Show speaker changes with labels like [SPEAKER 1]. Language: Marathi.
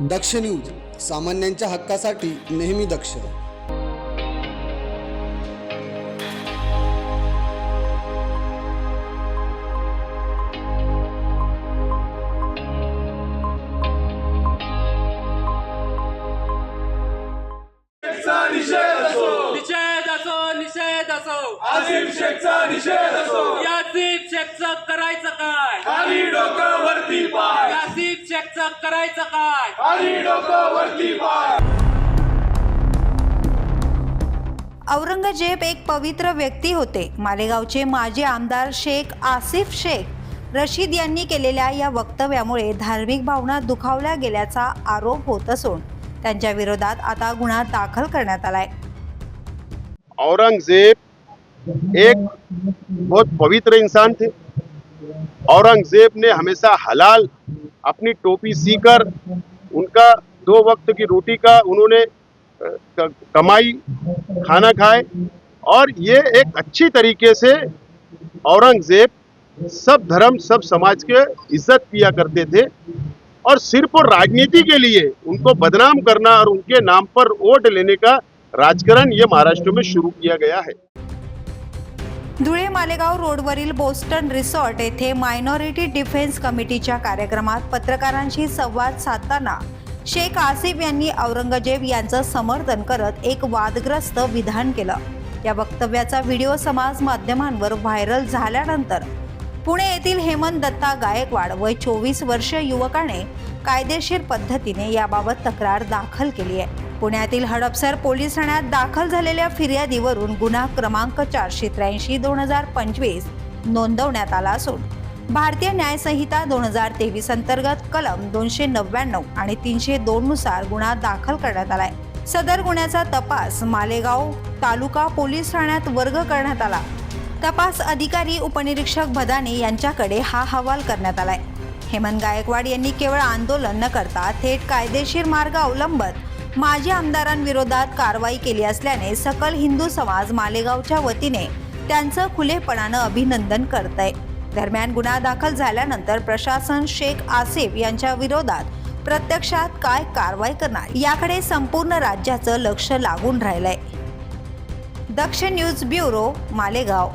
[SPEAKER 1] दक्ष न्यूज सामान्यांच्या हक्कासाठी नेहमी दक्ष.
[SPEAKER 2] निषेध असो
[SPEAKER 3] निषेध असो. निषेध असो
[SPEAKER 2] आसिफ शेखचा निषेध असो.
[SPEAKER 3] यासिफ शेखचं करायचं काय?
[SPEAKER 2] खाली डोकं वरती पाय.
[SPEAKER 3] शेखचं करायचं काय?
[SPEAKER 2] खाली डोकं वरती पाय.
[SPEAKER 4] औरंगजेब एक पवित्र व्यक्ती होते. मालेगावचे माजी आमदार शेख आसिफ शेख रशीद यांनी केलेल्या या वक्तव्यामुळे धार्मिक भावना दुखावल्या गेल्याचा आरोप होत असून त्यांच्या विरोधात आता गुन्हा दाखल करण्यात आलाय.
[SPEAKER 5] औरंगजेब एक बहुत पवित्र इंसान थे. औरंगजेब ने हमेशा हलाल अपनी टोपी सीकर, उनका दो वक्त की रोटी का उन्होंने कमाई, खाना खाए। और ये एक अच्छी तरीके से औरंगज़ेब सब धर्म, सब समाज के इज़्ज़त किया करते थे। और सिर्फ़ और राजनीति के लिए उनको बदनाम करना और उनके नाम पर वोट लेने का राजकरण ये महाराष्ट्र में शुरू किया गया है।
[SPEAKER 4] धुळे मालेगाव रोडवरील बोस्टन रिसॉर्ट येथे मायनॉरिटी डिफेन्स कमिटीच्या कार्यक्रमात पत्रकारांशी संवाद साधताना शेख आसिफ यांनी औरंगजेब यांचं समर्थन करत एक वादग्रस्त विधान केलं. या वक्तव्याचा व्हिडिओ समाज माध्यमांवर व्हायरल झाल्यानंतर पुणे येथील हेमंत दत्ता गायकवाड वय चोवीस वर्ष युवकाने कायदेशीर पद्धतीने याबाबत तक्रार दाखल केली आहे. पुण्यातील हडपसर पोलीस ठाण्यात दाखल झालेल्या फिर्यादीवरून गुन्हा क्रमांक चारशे त्र्याऐंशी दोन हजार पंचवीस नोंदवण्यात आला असून भारतीय न्यायसंहिता दोन हजार तेवीस अंतर्गत कलम दोनशे नव्याण्णव आणि तीनशे दोननुसार गुन्हा दाखल करण्यात आलाय. सदर गुन्ह्याचा तपास मालेगाव तालुका पोलीस ठाण्यात वर्ग करण्यात आला. तपास अधिकारी उपनिरीक्षक भदाने यांच्याकडे हा अहवाल करण्यात आलाय. हेमंत गायकवाड यांनी केवळ आंदोलन न करता थेट कायदेशीर मार्ग अवलंबत माजी आमदारांविरोधात कारवाई केली असल्याने सकल हिंदू समाज मालेगावच्या वतीने त्यांचं खुलेपणानं अभिनंदन करत आहे दरम्यान गुन्हा दाखल झाल्यानंतर प्रशासन शेख आसिफ यांच्या विरोधात प्रत्यक्षात काय कारवाई करणार याकडे संपूर्ण राज्याचं लक्ष लागून राहिलंय. Daksh news bureau Malegaon.